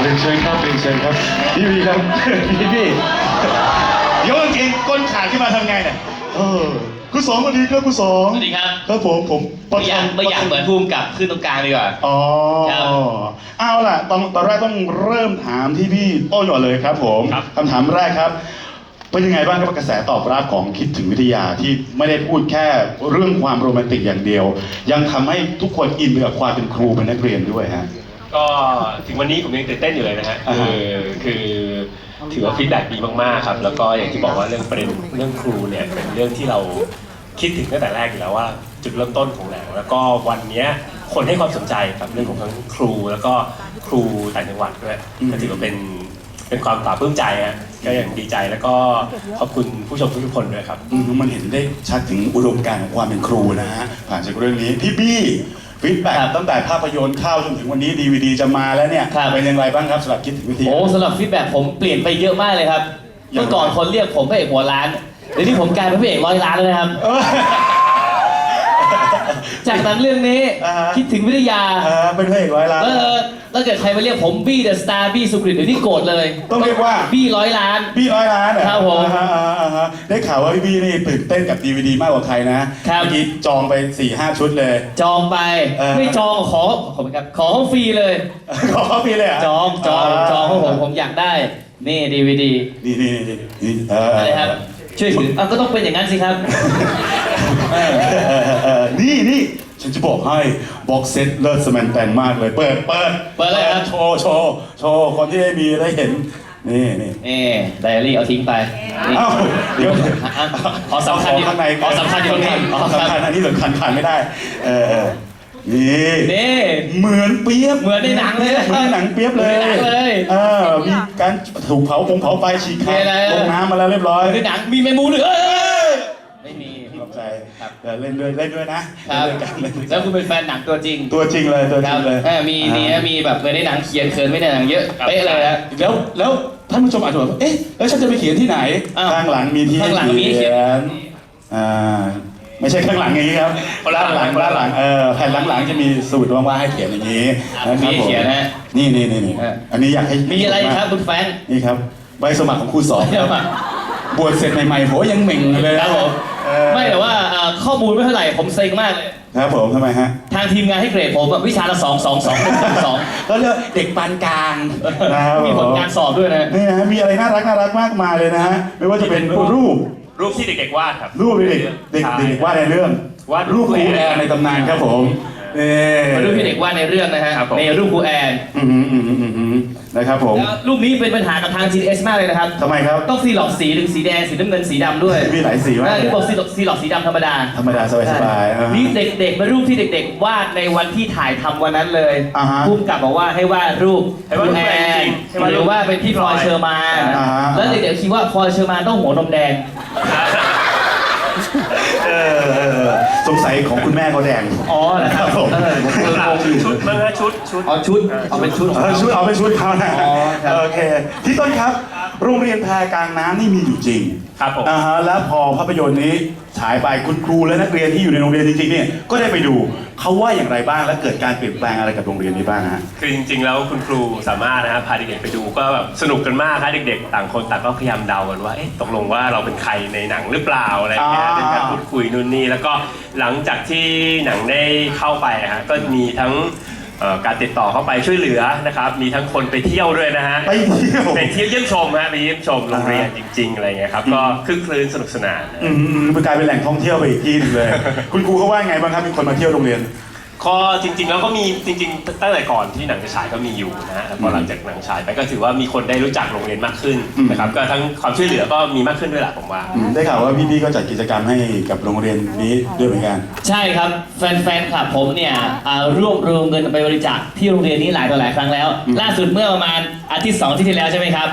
เรียนเชิญครับเรียนเชิญครับพี่พี่ครับพี่พี่โยนกางเกงก้นขาดขึ้นมาทำไงเนี่ยเออคุณสองสวัสดีครับคุณสองสวัสดีครับครับผมผมไม่อยากไม่อยากเหมือนภูมิกับขึ้นตรงกลางดีกว่าอ๋อครับเอาล่ะตอนตอนแรกต้องเริ่มถามที่พี่ต้นก่อนเลยครับ ผมครับคำถามแรกครับเป็นยังไงบ้างครับกระแสตอบรับของคิดถึงวิทยาที่ไม่ได้พูดแค่เรื่องความโรแมนติกอย่างเดียว ยังทำให้ทุกคนอินไปกับความเป็นครูเป็นนักเรียนด้วยฮะ ก็ถึงวันนี้ผมยังตื่นเต้นอยู่เลยนะฮะอ่าคืฮะอคือถือว่าฟีดแบ็ดีมากๆครับ แล้วก็อย่างที่บอกว่าเรื่องประเด็นเรื่องครูเนี่ยเป็นเรื่องที่เราคิดถึงตั้งแต่แรกอยู่แล้วว่า จุดเริ่มต้นของหนังแล้วก็วันเนี้ยคนให้ความสนใจกับเรื่องของทั้งครูแล้วก็ครูต่างจังหวัดด้วยก็ถือว่าเป็นเป็นความปลาบปลื้มใจฮะก็ยังดีใจแล้วก็ขอบคุณผู้ชมทุกๆคนด้วยครับ อืมมันเห็นได้ชัดถึงอุดมการณ์ของความเป็นครูนะฮะผ่านจากเรื่องนี้พี่บี้ ฟีดแบ็กครับตั้งแต่ภาพยนตร์เข้าจนถึงวันนี้ดีวดีจะมาแล้วเนี่ยครับ เป็นยังไงบ้างครับสำหรับคิดถึงวิทยาโอ้สำหรับฟีดแบ็กผมเปลี่ยนไปเยอะมากเลยครับ ยังไง เมื่อก่อนคนเรียกผมพระเอกหัวล้านเดี๋ยวนี้ผมกลายเป็นพระเอกร้อยล้านแล้วนะครับ เออ จากหนั้นเรื่องนี้ อ่าฮะ คิดถึงวิทยาเออเป็นพระเอกร้อยล้านเออถ้าเกิดใครมาเรียกผมบี้เดอะสตาร์บี้สุกริตเดี๋ยวนี้โกรธเลยต้องเรียกว่า บี้ร้อยล้าน พี่ร้อยล้านเหอครับผมอ่าฮะอ่าฮะอ่าฮะได้ข่าวว่าพี่บี้นี่ตื่นเต้นกับดีวดีมากกว่าใครนะครับ เมื่อกี้จองไป4ี่ห้าชุดเลย จองไป เออ ไม่จองขอขอบคุณครับขอฟรีเลย ขอเขาพี่เลยเหรจองจองจองของผมผมอยากได้ นี่ดีวีดีนี่นี่นี่นี่เอออะไรครับ ช่วยถืออะก็ต้องเป็นอย่างนั้นสิครับ เออเออเออนี่นี่ฉันจะบอกให้บ็อกเซตเลิศสแมนแตนมากเลย เปิดเปิดเปิดเลยครับ โชว์โชว์โชว์คนที่ได้มีได้เห็น นี่นี่นี่ไดอารี่เอาทิ้งไปนี่เอ้าเดี๋ยว อะขอสำคัญขอยู่ข้างในขอสำคัญอยู่ตรงนี้อ๋อครับสำคัญอันนี้สำคัญขาดไม่ได้ เออเออนี่นี่ เหมือนเปียบเหมือนในหนังเลยเหมือนในหนังเปียบเลยเหมือนในหนังเลยเออมีการถูกเผาผงเผาไฟฉีกขาดเนี่ยนะ ลงน้ำมาแล้วเรียบร้อย ในหนังมีเมมูหรือเอ้ยไม่มี ขอบใจ ครับ เดี๋ยวเล่นด้วยเล่นด้วยนะครับเล่นด้วยกันเล่นด้วยกัแล้วนคุณเป็นแฟนหนังตัวจริงตัวจริงเลยตัวจคริรับงเลยเออมีนี่นะมีแบบเหมือนในหนังเขียนเขินไม่ในหนังเยอะเป๊ะเลยฮะ แล้วแล้วท่านผู้ชมอาจจะบอกว่าเอ๊ะแล้วฉันจะไปเขียนที่ไหนอ้าวข้างหลังมีที่ข้างหลังมีให้เขียนอ่าไม่ใช่ข้างหลังอย่างนี้ครับคนละด้านหลังคนละด้านหลังเออแผ่นหลังๆจะมีสูตรว่างๆให้เขียนอย่างนี้นะครับมีให้ผมเขียนฮะนี่นี่นี่นี่เอออันนี้อยากให้มีอะไรครับคุณแฟนนี่ครับใบสมัครของครูสอนเดี๋ยวมา บวชเสร็จใหม่ๆโหยังเหม่งเลยครับผมเออ ไม่แต่ว่าเอ่อข้อมูลไม่เท่าไหร่ผมเซ็งมากเลยครับผมทำไมฮะทางทีมงานให้เกรดผมอะวิชาละสองสองสองหนึ่งสองสองก็เรียกเด็กปานกลางนะครับมีผลการสอบด้วยนะ นี่นะฮะมีอะไรน่ารักน่ารักมากมายเลยนะฮะไม่ว่าจะเป็นรูปรูปที่เด็กๆวาดครับรูปเด็กเด็กใช่เด็กวาดในเรื่องวาดรูปครูแอนในตำนานครับผม เอ่มาดูพี่เด็กว่าดในเรื่องนะฮะครับผม ในรูปครูแอนอืมอืมอืมอืมอืมนะครับผมแล้วรูปนี้เป็นปัญหากับทาง GS มากเลยนะครับ ทำไมครับ ต้องซีหลอกสีหนึ่งสีแดงสีน้ำเงินสีดำด้วยมีหลายสีมาก อ่าเลยที่บอกซีหลอกซีหลอกสีดำธรรมดาธรรมดาสบายสบายๆอ่าฮะ นี่เด็กๆเป็นรูปที่เด็ก ๆ วาดในวันที่ถ่ายทำวันนั้นเลยอ่าฮะพุ่มกับบอกว่าให้วาดรูปให้วาดรูปแอแอนนให้วาดรูปหรือว่าเป็นพี่พลอยเชอร์มานอ่าฮะ แล้วเด็กๆคิดว่าพลอยเชอร์มานต้องหัวนมแดง เออเออเออ สงสัยของคุณแม่เขาแดง อ๋อเหรอครับครับผม เออผมเอองงอยู่ชุดมั้งฮะชุดชุด เอาชุด เอาเป็นชุดของเออเขาชุดเอาไปชุดเขานะอ๋อครับ โอเคที่ต้นครับ โรงเรียนแพรกลางน้ำนี่มีอยู่จริงครับผมอ่าฮะแล้วพอภาพยนตร์นี้ฉายไปคุณครูและนักเรียนที่อยู่ในโรงเรียนจริงๆเนี่ยก็ได้ไปดูเขาว่าอย่างไรบ้างและเกิดการเปลี่ยนแปลงอะไรกับโรงเรียนนี้บ้างฮะ คือจริงๆ แล้วคุณครูสามารถนะครับพาเด็กๆไปดูก็แบบสนุกกันมากครับเด็กๆ ต่างคนต่างก็พยายามเดากันว่าเอ๊ะตกลงว่าเราเป็นใครในหนังหรือเปล่าอะไรอย่างเงี้ยอ่า เป็นการพูดคุยนู่นนี่แล้วก็หลังจากที่หนังได้เข้าไปอะฮะก็มีทั้งเอ่อ การติดต่อเข้าไปช่วยเหลือนะครับ มีทั้งคนไปเที่ยวด้วยนะฮะ ไปเที่ยวไปเที่ยวเยี่ยมชมฮะไปเยี่ยมชมโรงเรียนจริง ๆ อะไรเงี้ยครับ ก็คลึกคลื้นสนุกสนานนะอืมมันกลายเป็นแหล่งท่องเที่ยวไปอีกที่หนึงเลย คุณครูเขาว่าไงบ้างครับมีคนมาเที่ยวโรงเรียน ก็จริงๆแล้วก็มีจริงๆตั้งแต่ก่อนที่หนังจะฉายก็มีอยู่นะฮะแล้วพอหลังจากหนังฉายไปก็ถือว่ามีคนได้รู้จักโรงเรียนมากขึ้นอืมนะครับก็ทั้งความช่วยเหลือก็มีมากขึ้นด้วยแหละผมว่า อืมได้ข่าวว่าพี่ๆก็จัดกิจกรรมให้กับโรงเรียนนี้ด้วยเหมือนกันใช่ครับแฟนๆคลับผมเนี่ยอ่ารวบรวมเงินไปบริจาคที่โรงเรียนนี้หลายต่อหลายครั้งแล้วอืมล่าสุดเมื่อประมาณอาทิตย์สองอาที่ที่แล้วใช่ไหมครับ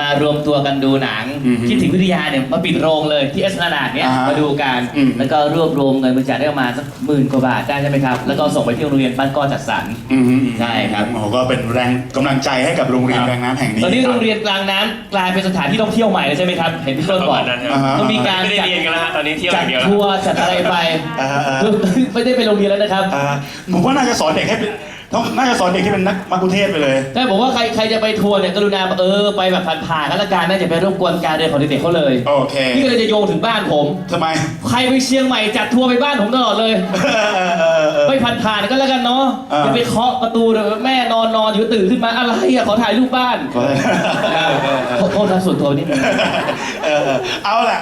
มารวมตัวกันดูหนัง อืมคิดถึงวิทยาเนี่ยมาปิดโรงเลยที่เอสนาดเนี่ยอ่าฮะมาดูกันอืม แล้วก็รวบรวมเงินบริจาคได้ประมาณสักหมื่นกว่าบาทได้ใช่ไหมครับ แล้วก็ส่งไปที่โรงเรียนบ้านก้อจัดสรร อืมใช่ครับ โอ้โหก็เป็นแรงกำลังใจให้กับโรงเรียนแรงน้ำแห่งนี้ตอนนี้โรงเรียนกลางน้ำกลายเป็นสถานที่ท่องเที่ยวใหม่เลยใช่ไหมครับ เห็นพี่ต้นประบอมากณนั้นครับอ่าฮะก็มีการ ไม่ได้จัดเรียนกันแล้วฮะตอนนี้เที่ยวอจัดย่างเดียวแล้ว ทัวร์จัดอะไรไปอ่าฮะ ไม่ได้ไปโรงเรียนแล้วนะครับ อ่าผมว่าน่าจะสอนเด็กให้เป็นต้องน่าจะสอนเด็กที่เป็นนักมักคุเทศก์ไปเลยได้บอกว่าใครใครจะไปทัวร์เนี่ยกรุณาเออไปแบบผ่านๆกันละกันน่าจะไปรบกวนการเดินของเด็กๆเขาเลยโอเคนี่ก็เลยจะโยงถึงบ้านผม ทำไม ใครไปเชียงใหม่จัดทัวร์ไปบ้านผมตลอดเลยเออเออเออเออไปผ่านๆก็แล้วกันเนาะอ่าจะไปเคาะประตูเดี๋ยวแม่นอนนอนอยู่ตื่นขึ้นมาอะไรอะขอถ่ายรูปบ้านขอโทษเออเออเออขอโทษนะส่วนตัวนิดนึง เออเออเอาล่ะ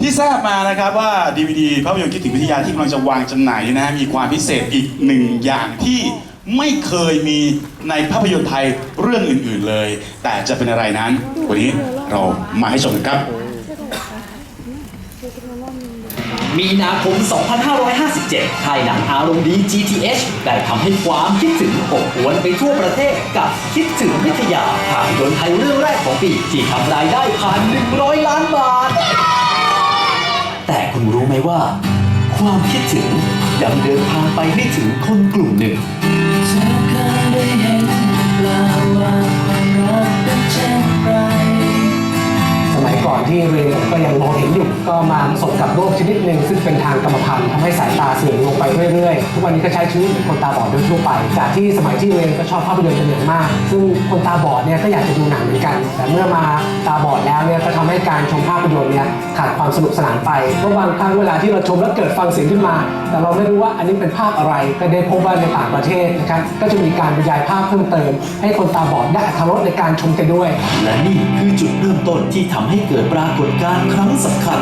ที่ทราบมานะครับว่า DVD ภาพยนตร์คิดถึงวิทยาที่กำลังจะวางจำหน่ายนี่นะมีความพิเศษอีกหนึ่งอย่างที่ ไม่เคยมีในภาพยนตร์ไทยเรื่องอื่นๆเลย แต่จะเป็นอะไรนั้น วันนี้เรามาให้ชมกันครับ มีนาคม 2557ไทยหนังอารมณ์ดี GTH ได้ทำให้ความคิดถึงอบอวนไปทั่วประเทศกับคิดถึงวิทยาภาพยนตร์ไทยเรื่องแรกของปี ที่ทำรายได้ผ่าน 100 ล้านบาท แต่คุณรู้ไหมว่า ความคิดถึงยังเดินทางไปไม่ถึงคนกลุ่มหนึ่ง เที่เรนก็ยังมองเห็นอยู่ก็มาประสบกับโรคชนิดหนึ่งซึ่งเป็นทางกรรมพันธุ์ทำให้สายตาเสื่อมลงไปเรื่อยๆ ทุกวันนี้ก็ใช้ชีวิตเหมือนคนตาบอดโดยทั่วไป จากที่สมัยที่เรนก็ชอบภาพยนตร์เป็นอย่างมาก ซึ่งคนตาบอดเนี่ยก็อยากจะดูหนังเหมือนกัน แต่เมื่อมาตาบอดแล้วเนี่ยก็ทำให้การชมภาพยนตร์เนี่ยขาดความสนุกสนานไปเพราะบางครั้งเวลาที่เราชมแล้วเกิดฟังเสียงขึ้นมา แต่เราไม่รู้ว่าอันนี้เป็นภาพอะไรก็ได้พบว่าในต่างประเทศนะครับก็จะมีการบรรยายภาพเพิ่มเติม ให้คนตาบอดได้อรรถรสในการชมกันด้วย และนี่คือจุดเริ่มต้นที่ทำให้เกิดปรากฏการณ์ครั้งสำคัญ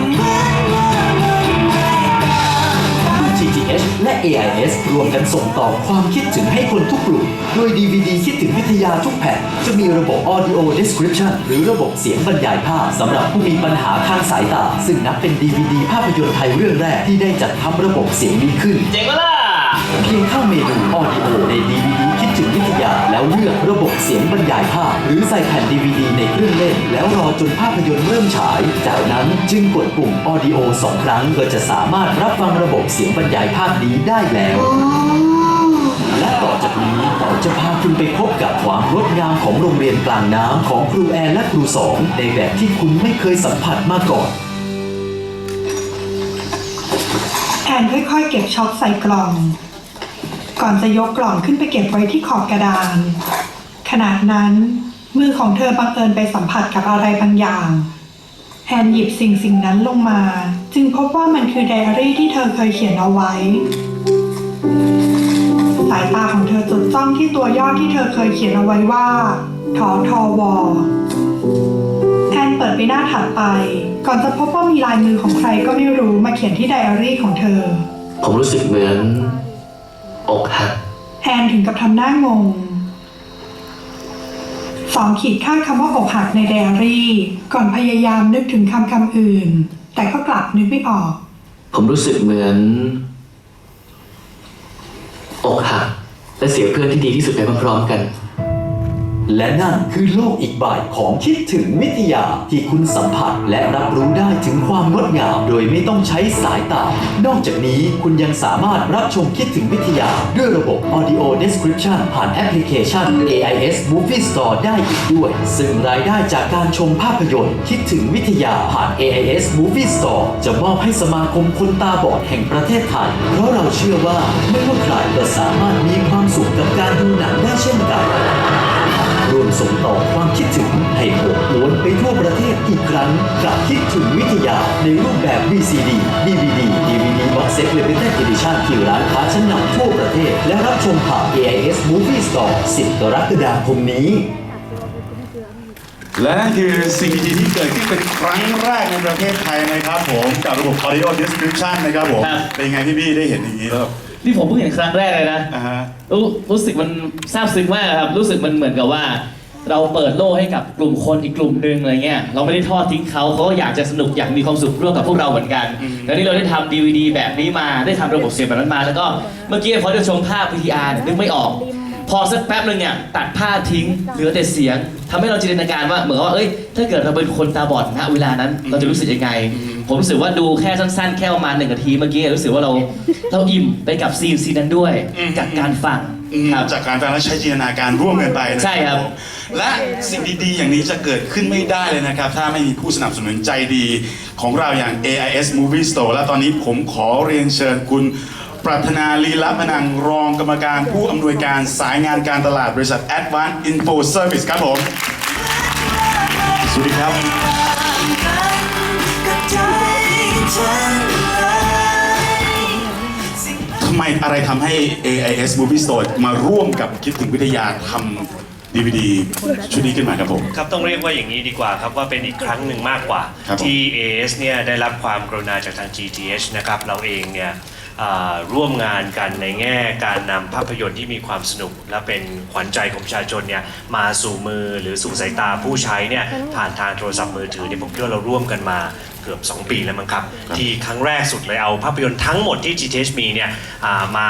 เมื่อ GTH และ AIS รวมกันส่งต่อความคิดถึงให้คนทุกกลุ่มโดย DVD คิดถึงวิทยาทุกแผ่น จะมีระบบ Audio Description หรือระบบเสียงบรรยายภาพสำหรับผู้มีปัญหาทางสายตา ซึ่งนับเป็น DVD ภาพยนตร์ไทยเรื่องแรกที่ได้จัดทำระบบเสียงนี้ขึ้น เจ๋งปะล่ะ เพียงเข้าเมนู Audio ใน DVD คิดถึงวิทยา แล้วเลือกระบบเสียงบรรยายภาพ หรือใส่แผ่น DVD ในเครื่องเล่น แล้วรอจนภาพยนตร์เริ่มฉาย จากนั้นจึงกดปุ่ม Audio สองครั้ง ก็จะสามารถรับฟังระบบเสียงบรรยายภาพนี้ได้แล้ว และต่อจากนี้เราจะพาคุณไปพบกับความงดงามของโรงเรียนกลางน้ำของครูแอนและครูสองในแบบที่คุณไม่เคยสัมผัสมาก่อน แอนค่อยๆเก็บช็อกใส่กล่อง ก่อนจะยกกล่องขึ้นไปเก็บไว้ที่ขอบกระดาน ขณะนั้น มือของเธอบังเอิญไปสัมผัสกับอะไรบางอย่างแอนหยิบสิ่งสิ่งนั้นลงมา จึงพบว่ามันคือไดอารี่ที่เธอเคยเขียนเอาไว้ สายตาของเธอจดจ้องที่ตัวย่อที่เธอเคยเขียนเอาไว้ว่าทอทอวอแอนเปิดไปหน้าถัดไป ก่อนจะพบว่ามีลายมือของใครก็ไม่รู้มาเขียนที่ไดอารี่ของเธอ ผมรู้สึกเหมือน อกหัก แอนถึงกับทำหน้างงสองขีดค่าคำว่าอกหักในไดอารี่ ก่อนพยายามนึกถึงคำคำอื่น แต่ก็กลับนึกไม่ออก ผมรู้สึกเหมือน อกหัก และเสียเพื่อนที่ดีที่สุดไปพร้อมๆกัน และนั่นคือโลกอีกใบของคิดถึงวิทยาที่คุณสัมผัสและรับรู้ได้ถึงความงดงามโดยไม่ต้องใช้สายตา นอกจากนี้คุณยังสามารถรับชมคิดถึงวิทยา ด้วยระบบ Audio Description ผ่านแอปพลิเคชัน AIS Movie Store ได้อีกด้วย ซึ่งรายได้จากการชมภาพยนตร์คิดถึงวิทยาผ่าน AIS Movie Store จะมอบให้สมาคมคนตาบอดแห่งประเทศไทย เพราะเราเชื่อว่าไม่ว่าใครก็สามารถมีความสุขกับการดูหนังได้เช่นกัน มส่งต่อความคิดถึงให้โอบอวนไปทั่วประเทศอีกครั้งกับคิดถึงวิทยาในรูปแบบ VCD DVD DVD Box Set Limited Edition ที่ร้านค้าชั้นนำทั่วประเทศ และรับชมผ่าน AIS Movie Store 10กรกฎาคมนี้ และนั่นคือสิ่งดีๆที่เกิดขึ้นเป็นครั้งแรกในประเทศไทยนะครับผม กับระบบ Audio Description นะครับผม ครับ เป็นไงพี่บี้ได้เห็นอย่างนี้แล้ว นี่ผมเพิ่งเห็นครั้งแรกเลยนะอ่าฮะ รู้รู้สึกมันซาบซึ้งมากครับ รู้สึกมันเหมือนกับว่า เราเปิดโลกให้กับกลุ่มคนอีกกลุ่มหนึ่งอะไรเงี้ยเราไม่ได้ทอดทิ้งเขาเขาก็อยากจะสนุกอยากมีความสุขร่วมกับพวกเราเหมือนกันอืม แล้วนี่เราได้ทำดีวดีแบบนี้มาได้ทำระบบเสียงแบบนั้นมา แล้วก็เมื่อกี้พอได้ชมภาพ VTR เนี่ยนึกไม่ออก พอสักแป๊บหนึ่งเนี่ยตัดภาพทิ้งเหลือแต่เสียงทำให้เราจินตนาการว่าเหมือนกับว่าเอ้ยถ้าเกิดเราเป็นคนตาบอดณเวลานั้นเราจะรู้สึกยังไง ผมรู้สึกว่าดูแค่สั้นๆ แค่ประมาณหนึ่งนาทีเมื่อกี้รู้สึกว่าเราเราอิ่มไปกับซีนซีนนั้นด้วยอืม จากการฟังอืมครับ จากการฟังและใช้จินตนาการร่วมกันไปนะใช่ครับผมและสิ่งดีๆ อย่างนี้จะเกิดขึ้นไม่ได้เลยนะครับ ถ้าไม่มีผู้สนับสนุนใจดีของเราอย่าง AIS Movie Store และตอนนี้ผมขอเรียนเชิญคุณ ปรัชนาลีละพนังรองกรรมการผู้อำนวยการสายงานการตลาดบริษัท Advanced Info Service ครับผม สวัสดีครับ ทำไมอะไรทำให้ AIS Movie Store มาร่วมกับคิดถึงวิทยาทำ DVD ชุดนี้ขึ้นมาครับผม ครับ ต้องเรียกว่าอย่างนี้ดีกว่าครับ ว่าเป็นอีกครั้งหนึ่งมากกว่าครับผมที่ AS เนี่ยได้รับความกรุณาจากทาง GTH นะครับ เราเองเนี่ยอ่า ร่วมงานกันในแง่การนำภาพยนตร์ที่มีความสนุก และเป็นขวัญใจของประชาชนเนี่ยมาสู่มือหรือสู่สายตาผู้ใช้เนี่ยผ่านทางโทรศัพท์มือถือเนี่ยผมคิดว่าเราร่วมกันมาเกือบ 2 ปีแล้วมั้งครับ ที่ครั้งแรกสุดเลยเอาภาพยนตร์ทั้งหมดที่ GTH มีเนี่ยอ่ามา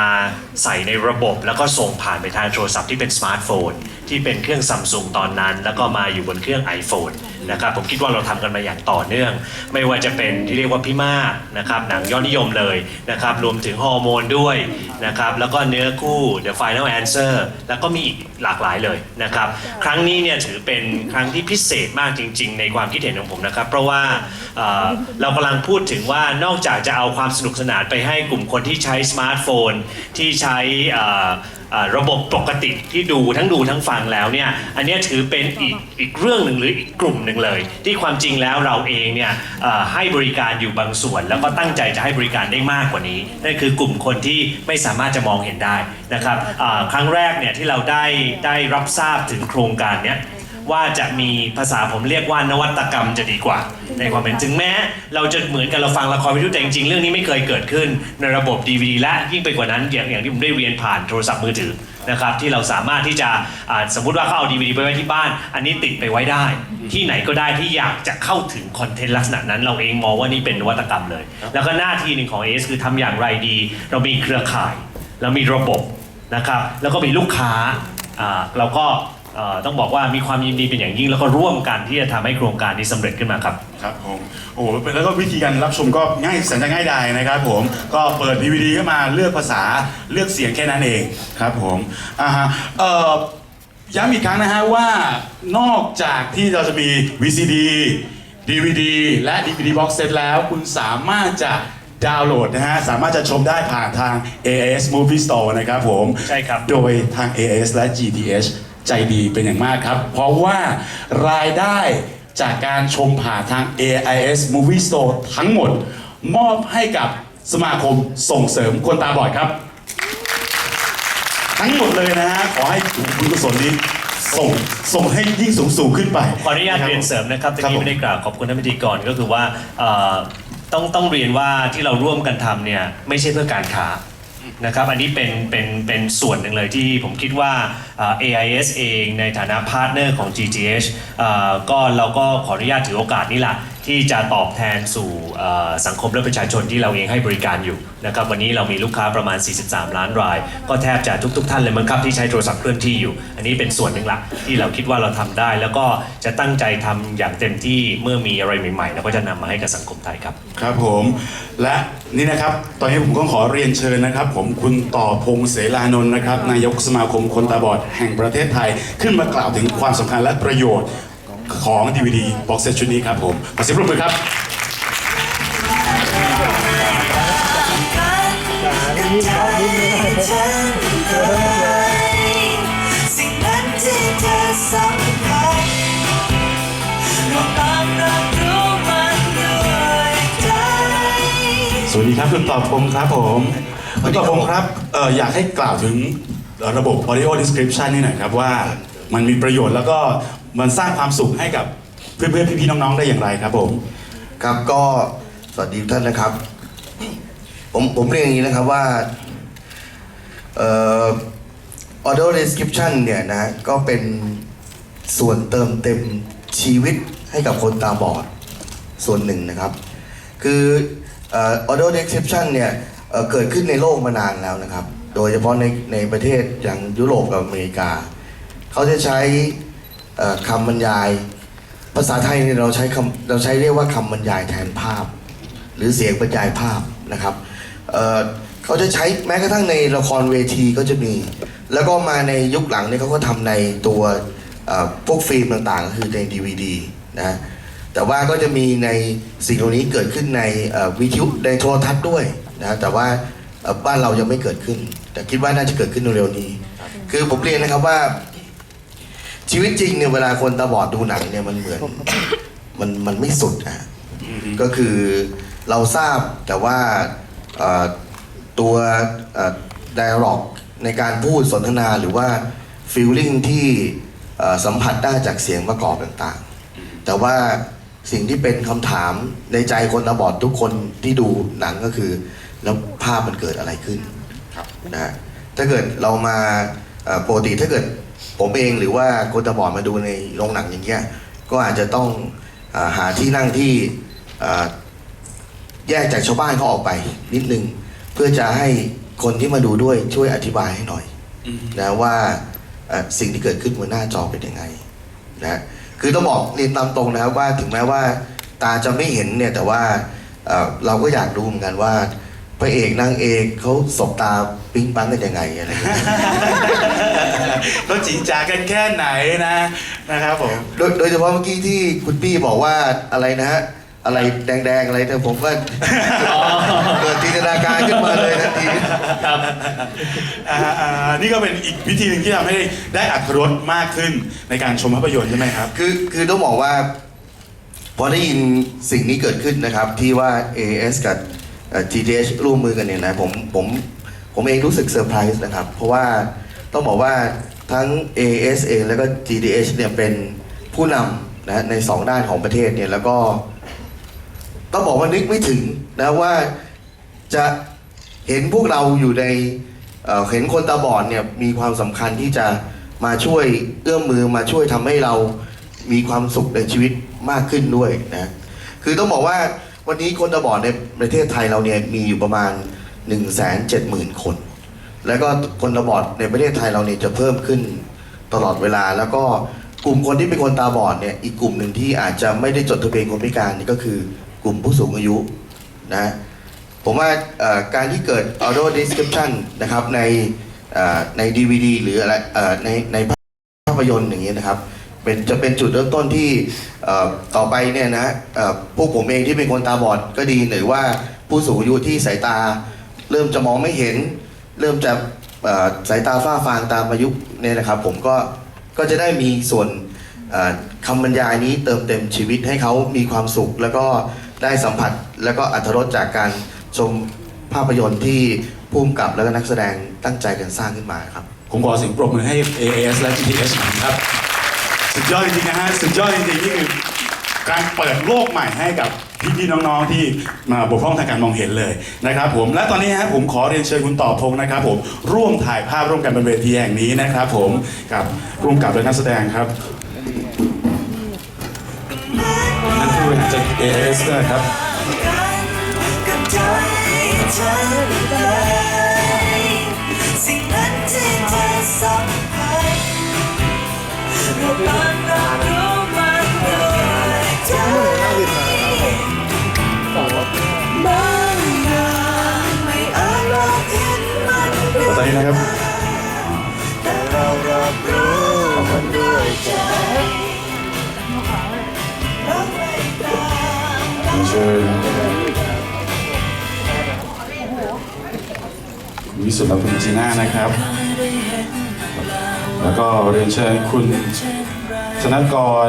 ใส่ในระบบ แล้วก็ส่งผ่านไปทางโทรศัพท์ที่เป็นสมาร์ทโฟนที่เป็นเครื่องซัมซุงตอนนั้น แล้วก็มาอยู่บนเครื่อง iPhone นะครับผมคิดว่าเราทำกันมาอย่างต่อเนื่อง ไม่ว่าจะเป็นที่เรียกว่าพี่มากนะครับหนังยอดนิยมเลยนะครับรวมถึงฮอร์โมนด้วยนะครับแล้วก็เนื้อคู่ The Final Answer แล้วก็มีอีกหลากหลายเลยนะครับครั้งนี้เนี่ยถือเป็นครั้งที่พิเศษมากจริง ๆ ในความคิดเห็นของผมนะครับ เพราะว่าเเรากำลังพูดถึงว่านอกจากจะเอาความสนุกสนานไปให้กลุ่มคนที่ใช้สมาร์ทโฟนที่ใช้ ระบบปกติที่ดูทั้งดูทั้งฟังแล้วเนี่ยอันเนี้ยถือเป็นอีกอีกเรื่องหนึ่งหรืออีกกลุ่มหนึ่งเลย ที่ความจริงแล้วเราเองเนี่ยเอ่อให้บริการอยู่บางส่วน แล้วก็ตั้งใจจะให้บริการได้มากกว่านี้นั่นคือกลุ่มคนที่ไม่สามารถจะมองเห็นได้นะครับอ่าครั้งแรกเนี่ยที่เราได้ได้รับทราบถึงโครงการเนี้ย ว่าจะมีภาษาผมเรียกว่านวัตกรรมจะดีกว่า ในความเป็นถึงแม้ เราจะเหมือนกับเราฟังละครวิทยุแต่จริงๆเรื่องนี้ไม่เคยเกิดขึ้นในระบบ DVD และยิ่งไปกว่านั้นอย่างอย่างที่ผมได้เรียนผ่านโทรศัพท์มือถือนะครับที่เราสามารถที่จะอ่าสมมุติว่าเขาเอา DVD ไปไว้ที่บ้าน อันนี้ติดไปไว้ได้ ที่ไหนก็ได้ที่อยากจะเข้าถึงคอนเทนต์ลักษณะนั้น เราเองมองว่านี่เป็นนวัตกรรมเลย แล้วก็หน้าที่หนึ่งของ AS คือทำอย่างไรดี เรามีเครือข่าย เรามีระบบนะครับแล้วก็มีลูกค้าอ่าเราก็ ต้องบอกว่ามีความยินดีเป็นอย่างยิ่ง แล้วก็ร่วมกันที่จะทำให้โครงการนี้สำเร็จขึ้นมาครับครับผมโอ้โหแล้วก็วิธีการรับชมก็ง่ายแสนจะง่ายดายนะครับ ผมก็เปิด DVD ขึ้นมาเลือกภาษาเลือกเสียงแค่นั้นเองครับผมอ่าฮะเอ่อย้ำอีกครั้งนะฮะว่านอกจากที่เราจะมี VCD DVD และ DVD box set แล้วคุณสามารถจะดาวน์โหลดนะฮะ สามารถจะชมได้ผ่านทาง AAS Movie Store นะครับผม ใช่ครับ โดยทาง AS และ GTH ใจดีเป็นอย่างมากครับ เพราะว่ารายได้จากการชมผ่านทาง AIS Movie Store ทั้งหมด มอบให้กับสมาคมส่งเสริมคนตาบอดครับ ทั้งหมดเลยนะฮะขอให้คุณกุศลนี้ส่งส่งให้ยิ่งสูงสูงขึ้นไป ขออนุญาตเรียนเสริมนะครับตะครับกี้ผมไม่ได้กล่าวขอบคุณท่านพิธีกรก็คือว่าเอ่อต้องต้องเรียนว่าที่เราร่วมกันทำเนี่ยไม่ใช่เพื่อการค้า นะครับอันนี้เป็นเป็นเป็นส่วนหนึ่งเลยที่ผมคิดว่า AIS เองในฐานะพาร์ทเนอร์ของ GTH อก็เราก็ขออนุญาตถือโอกาสนี้แหละ ที่จะตอบแทนสู่สังคมและประชาชนที่เราเองให้บริการอยู่นะครับวันนี้เรามีลูกค้าประมาณ 43 ล้านราย ก็แทบจะทุก ๆ ท่านเลยมั้งครับที่ใช้โทรศัพท์เคลื่อนที่อยู่ อันนี้เป็นส่วนหนึ่งละที่เราคิดว่าเราทำได้ แล้วก็จะตั้งใจทำอย่างเต็มที่เมื่อมีอะไรใหม่ๆเราก็จะนำมาให้กับสังคมไทยครับ ครับผมและนี่นะครับ ตอนนี้ผมก็ขอเรียนเชิญนะครับ ผมคุณต่อพงเสรานนท์นะครับนายกสมาคมคนตาบอดแห่งประเทศไทย ขึ้นมากล่าวถึงความสำคัญและประโยชน์ ของ DVD box set ชุดนี้ครับผมขอเสียงปรบมือครับสิ่งนั้นที่เธอสัมผัสเราต่างรับรู้มันด้วยใจสวัสดีครับคุณตอพงษ์ครับผมคุณตอพงษ์ครับเอ่ออยากให้กล่าวถึงระบบ audio description นี่หน่อยครับว่ามันมีประโยชน์แล้วก็ มันสร้างความสุขให้กับเพื่อนๆพี่ๆน้องๆได้อย่างไรครับผมครับก็สวัสดีทุกท่านนะครับ ผมผมเรียนอย่างนี้นะครับว่าเอ่อ audio description เนี่ยนะก็เป็นส่วนเติมเต็มชีวิตให้กับคนตาบอดส่วนหนึ่งนะครับ คือเอ่อ audio description เนี่ยเเกิดขึ้นในโลกมานานแล้วนะครับ โดยเฉพาะในในประเทศอย่างยุโรปกับอเมริกา เขาจะใช้ คำบรรยาย ภาษาไทยเนี่ยเราใช้คำเราใช้เรียกว่าคำบรรยายแทนภาพ หรือเสียงบรรยายภาพนะครับเเขาจะใช้แม้กระทั่งในละครเวทีก็จะมี แล้วก็มาในยุคหลังเนี่ยเขาก็ทำในตัวพวกฟิล์มต่างๆ คือใน DVD นะแต่ว่าก็จะมีในสิ่งเหล่านี้เกิดขึ้นในวิทยุในโทรทัศน์ด้วยนะแต่ว่าบ้านเรายังไม่เกิดขึ้น แต่คิดว่าน่าจะเกิดขึ้นเร็วๆนี้ คือผมเรียนนะครับว่า ชีวิตจริงเนี่ยเวลาคนตาบอดดูหนังเนี่ยมันเหมือน มันมันไม่สุดอะก็คือเราทราบแต่ว่าเอ่อตัวไดอะล็อกในการพูดสนทนาหรือว่าฟีลลิ่งที่เอ่อสัมผัสได้จากเสียงประกอบต่างๆ แต่ว่าสิ่งที่เป็นคำถามในใจคนตาบอดทุกคนที่ดูหนังก็คือ แล้วภาพมันเกิดอะไรขึ้นนะฮะถ้าเกิดเรามาเอ่อ ปกติถ้าเกิดผมเองหรือว่าคนตาบอดมาดูในโรงหนังอย่างเงี้ยก็อาจจะต้องเออหาที่นั่งที่เอ่อแยกจากชาวบ้านเขาออกไปนิดนึง เพื่อจะให้คนที่มาดูด้วยช่วยอธิบายให้หน่อยนะว่าเอ่อสิ่งที่เกิดขึ้นบนหน้าจอเป็นยังไงนะคือต้องบอกเรียนตามตรงนะครับว่าถึงแม้ว่าตาจะไม่เห็นเนี่ยแต่ว่าเอ่อเราก็อยากรู้เหมือนกันว่า พระเอกนางเอกเขาสบตาปิ๊งปังกันยังไงอะไรอย่างเงี้ยเขาจีจากันแค่ไหนนะนะครับผมโดยโดยเฉพาะเมื่อกี้ที่คุณปี้บอกว่าอะไรนะฮะอะไรแดงๆอะไรเนี่ยผมก็เกิดจินตนาการขึ้นมาเลยทันทีครับอ่าอ่านี่ก็เป็นอีกวิธีหนึ่งที่ทำให้ได้อัตรสมากขึ้นในการชมภาพยนตร์ใช่ไหมครับ คือคือต้องบอกว่า พอได้ยินสิ่งนี้เกิดขึ้นนะครับ ที่ว่า AS กับเอ่อ GDH ร่วมมือกันเนี่ยนะผมผมผมเองรู้สึกเซอร์ไพรส์นะครับ เพราะว่าต้องบอกว่าทั้ง AS เองแล้วก็ GDH เนี่ยเป็นผู้นำนะในสองด้านของประเทศเนี่ยแล้วก็ต้องบอกว่านึกไม่ถึงนะว่าจะเห็นพวกเราอยู่ในเเห็นคนตาบอดเนี่ยมีความสำคัญที่จะมาช่วยเอื้อมมือมาช่วยทำให้เรามีความสุขในชีวิตมากขึ้นด้วยนะคือต้องบอกว่า วันนี้คนตาบอดในประเทศไทยเราเนี่ยมีอยู่ประมาณ 1 7 0 0 0 0 คน แล้วก็คนตาบอดในประเทศไทยเราเนี่ยจะเพิ่มขึ้นตลอดเวลา แล้วก็กลุ่มคนที่เป็นคนตาบอดเนี่ยอีกกลุ่มหนึ่งที่อาจจะไม่ได้จดทะเบียนคนพิการนี่ก็คือกลุ่มผู้สูงอายุนะผมว่าการที่เกิด audio description นะครับในใน DVD หรืออะไรในในภาพยนตร์อย่างนี้ยนะครับ เป็นจะเป็นจุดเริ่มต้นที่ต่อไปเนี่ยนะพวกผมเองที่เป็นคนตาบอดก็ดีหรือว่าผู้สูงอายุที่สายตา เริ่มจะมองไม่เห็น เริ่มจะสายตาฝ้าฟางตามอายุเนี่ยนะครับ ผมก็ก็จะได้มีส่วนคำบรรยายนี้เติมเต็มชีวิตให้เขามีความสุข แล้วก็ได้สัมผัสแล้วก็อัธรสจากการชมภาพยนตร์ที่ผู้กำกับแล้วก็นักแสดงตั้งใจกันสร้างขึ้นมาครับ ผมขอเสียงปรบมือให้ AAS และ GTH หน่อยครับ สุดยอดจริงๆนะฮะสุดยอดจริงๆนี่คือการเปิดโลกใหม่ให้กับพี่ๆน้องๆที่มาบกพร่องทางการมองเห็นเลยนะครับ ผมและตอนนี้ฮะผมขอเรียนเชิญคุณต่อพงศ์นะครับ ผมร่วมถ่ายภาพร่วมกันบนเวทีแห่งนี้นะครับ ผมกับร่วมกับนักแสดงครับนั่นคือจาก AAS ด้วยครับกับใจเธอเลยสิ่ง ตอนมันด้แล้ววยตอนนี้นะครับเรารับรู้มันด้วยใจเราไม่ต่างเชิญวิสุทธิ์คุณจีน่านะครับ แล้วก็เรียนเชิญคุณธนกร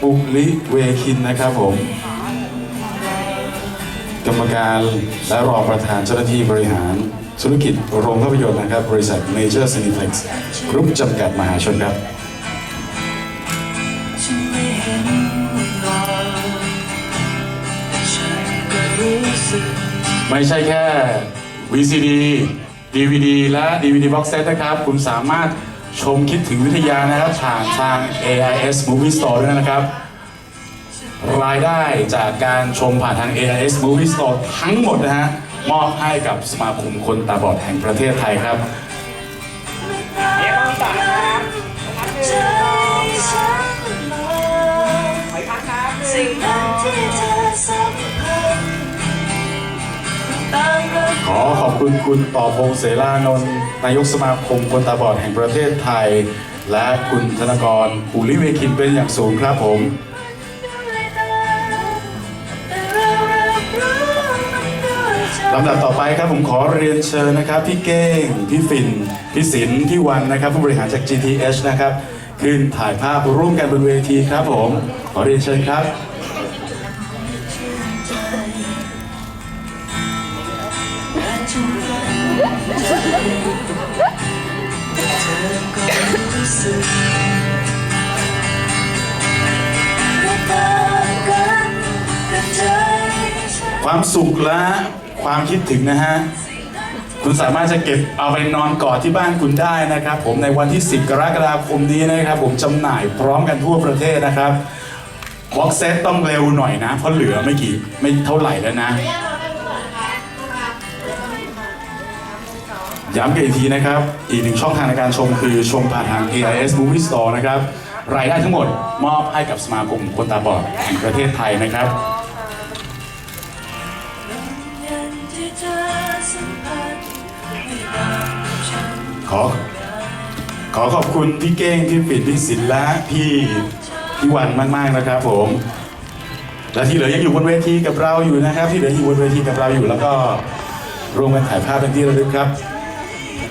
ปุลิเวคินนะครับผม กรรมการและรองประธานเจ้าหน้าที่บริหารธุรกิจโรงภาพยนตร์นะครับ บริษัท Major Cineplex Group จำกัดมหาชนครับไม่เห็นหรอกฉันก็รู้สึกไม่ใช่แค่ VCD DVD และ DVD Box Set นะครับ คุณสามารถ ชมคิดถึงวิทยานะครับผ่านทาง AIS Movie Store ด้วยนะครับ รายได้จากการชมผ่านทาง AIS Movie Store ทั้งหมดนะฮะมอบให้กับสมาคมคนตาบอดแห่งประเทศไทยครับใจฉันเลยสิ่งนั้นที่เธอสัมผัสต่างรับ ขอขอบคุณคุณต่อพงเสรานนท์นายกสมาคมคนตาบอดแห่งประเทศไทย และคุณธนกรปุริเวคินเป็นอย่างสูงครับผม ลำดับต่อไปครับผมขอเรียนเชิญนะครับ พี่เก้ง พี่ฟิน พี่ศิลป์พี่วันนะครับ ผู้บริหารจาก GTH นะครับ ขึ้นถ่ายภาพร่วมกันบนเวทีครับผม ขอเรียนเชิญครับ ความสุขและความคิดถึงนะฮะ คุณสามารถจะเก็บเอาไปนอนกอดที่บ้านคุณได้นะครับ ผมในวันที่ 10 กรกฎาคมนี้นะครับ ผมจำหน่ายพร้อมกันทั่วประเทศนะครับบ็อกเซตต้องเร็วหน่อยนะ เพราะเหลือไม่กี่ไม่เท่าไหร่แล้วนะ ย้ำกันอีกทีนะครับ อีกหนึ่งช่องทางในการชมคือชมผ่านทาง AIS Movie Store นะครับ รายได้ทั้งหมดมอบให้กับสมาคมคนตาบอดแห่งประเทศไทยนะครับ ขอ ขอขอบคุณพี่เก้งพี่ปิดพี่ศิลและพี่พี่วันมาก ๆ นะครับผม และที่เหลือยังอยู่บนเวทีกับเราอยู่นะครับ ที่เหลืออยู่บนเวทีกับเราอยู่แล้วก็ร่วมกันถ่ายภาพเป็นที่ระลึกครับ